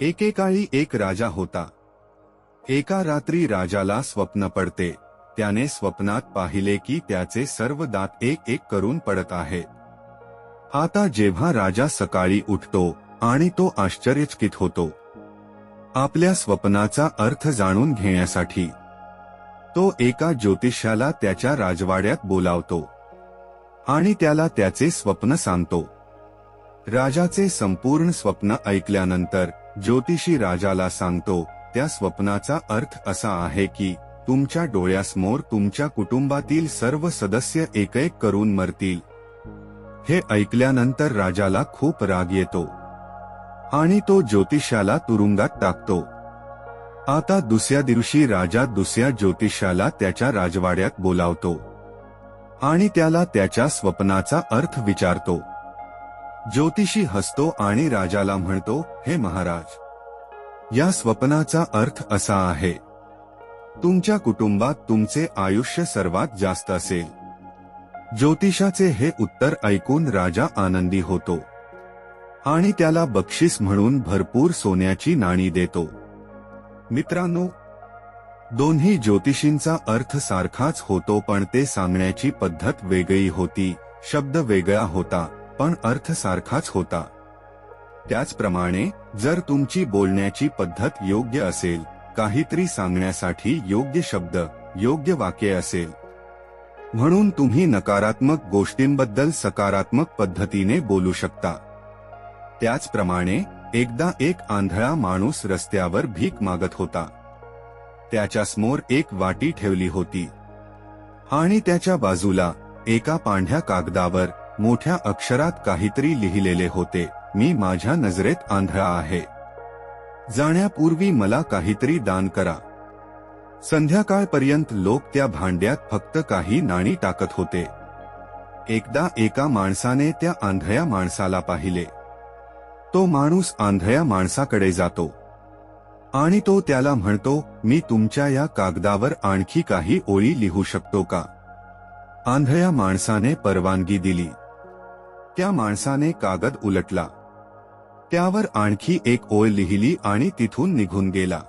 एकेकाळी एक राजा होता. एका रात्री राजाला स्वप्न पडते. त्याने स्वप्नात पाहिले की त्याचे सर्व दात एक एक करून पडत आहेत. आता जेव्हा राजा सकाळी उठतो आणि तो आश्चर्यचकित होतो. आपल्या स्वप्नाचा अर्थ जाणून घेण्यासाठी. तो एका ज्योतिषाला त्याच्या राजवाड्यात बोलावतो. आणि त्याला त्याचे स्वप्न सांगतो. राजाचे संपूर्ण स्वप्न ऐकल्यानंतर ज्योतिषी राजाला सांगतो त्या स्वप्नाचा अर्थ असा आहे की तुमच्या डोळ्यासमोर तुमच्या कुटुंबातील सर्व सदस्य एक एक करून मरतील. हे ऐकल्यानंतर राजाला खूप राग येतो. आणि तो ज्योतिषाला तुरुंगात टाकतो. आता दुसऱ्या दिवशी राजा दुसऱ्या ज्योतिषाला त्याच्या राजवाड्यात बोलावतो. आणि त्याला त्याच्या स्वप्नाचा अर्थ विचारतो. ज्योतिषी हसतो आणि राजाला म्हणतो हे महाराज या स्वप्नाचा अर्थ असा आहे. तुमच्या कुटुंबात तुमचे आयुष्य सर्वात जास्त असेल. ज्योतिषाचे हे उत्तर ऐकून राजा आनंदी होतो आणि त्याला बक्षीस म्हणून भरपूर सोन्याची नाणी देतो. मित्रांनो दोन्ही ज्योतिषींचा अर्थ सारखाच होतो पण ते सांगण्याची पद्धत वेगळी होती शब्द वेगळा होता. पण अर्थ सारखाच होता. त्याचप्रमाणे जर तुमची बोलण्याची पद्धत योग्य असेल काहीतरी सांगण्यासाठी योग्य शब्द योग्य वाक्य असेल. म्हणून तुम्ही नकारात्मक गोष्टींबद्दल सकारात्मक पद्धतीने बोलू शकता. त्याचप्रमाणे एकदा एक आंधळा माणूस रस्त्यावर भीक मागत होता. त्याच्यासमोर एक वाटी ठेवली होती. आणि त्याच्या बाजूला एका पांढ्या कागदावर मोठ्या अक्षरात काहीतरी लिहिलेले होते. मी माझ्या नजरेत आंधळा आहे. जाण्यापूर्वी मला काहीतरी दान करा. संध्याकाळपर्यंत लोक त्या भांड्यात फक्त काही नाणी टाकत होते. एकदा एका माणसाने त्या आंधळ्या माणसाला पाहिले. तो माणूस आंधळ्या माणसाकडे जातो. आणि तो त्याला म्हणतो मी तुमच्या या कागदावर आणखी काही ओळी लिहू शकतो का? आंधळ्या माणसाने परवानगी दिली. त्या माणसाने कागद उलटला. त्यावर आणखी एक ओळ लिहिली आणि तिथून निघून गेला.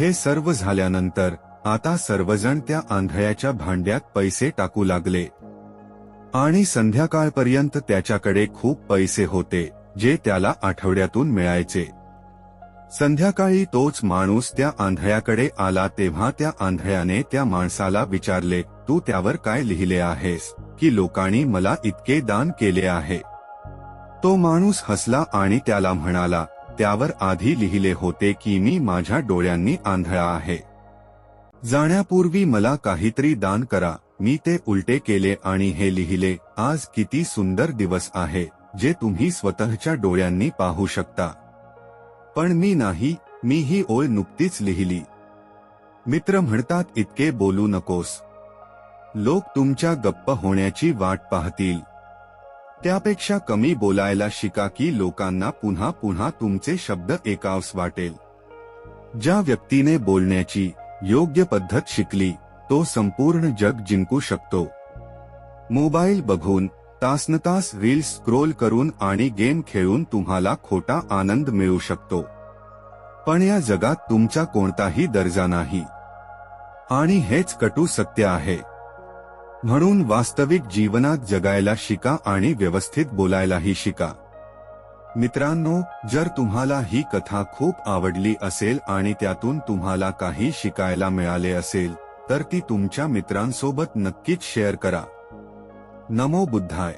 हे सर्व झाल्यानंतर आता सर्वजण त्या आंधळ्याच्या भांड्यात पैसे टाकू लागले. आणि संध्याकाळपर्यंत त्याच्याकडे खूप पैसे होते जे त्याला आठवड्यातून मिळायचे. संध्याकाळी तोच माणूस त्या आंधळ्याकडे आला तेव्हा त्या आंधळ्याने त्या माणसाला विचारले तू त्यावर काय लिहिले आहेस? की लोकांनी मला इतके दान केले आहे. तो माणूस हसला आणि त्याला म्हणाला त्यावर आधी लिहिले होते की मी माझ्या डोळ्यांनी आंधळा आहे. जाण्यापूर्वी मला काहीतरी दान करा मी ते उलटे केले आणि हे लिहिले आज किती सुंदर दिवस आहे जे तुम्ही स्वतःच्या डोळ्यांनी पाहू शकता. पण मी नाही मी ही ओळ नुकतीच लिहिली. मित्र म्हणतात इतके बोलू नकोस. लोक तुमच्या गप्प होण्याची वाट पाहतील. त्यापेक्षा कमी बोलायला शिका की लोकांना पुन्हा पुन्हा तुमचे शब्द एकावस वाटेल. ज्या व्यक्तीने बोलण्याची योग्य पद्धत शिकली तो संपूर्ण जग जिंकू शकतो. मोबाईल बघून तासनतास रील्स स्क्रोल करून आणि गेम खेळून तुम्हाला खोटा आनंद मिळू शकतो. पण या जगात तुमचा कोणताही दर्जा नाही. आणि हेच कटू सत्य आहे. म्हणून वास्तविक जीवनात जगायला शिका आणि व्यवस्थित बोलायलाही शिका. मित्रांनो जर तुम्हाला ही कथा खूप आवडली असेल आणि त्यातून तुम्हाला काही शिकायला मिळाले असेल तर ती तुमच्या मित्रांसोबत नक्कीच शेअर करा. नमो बुद्धाय.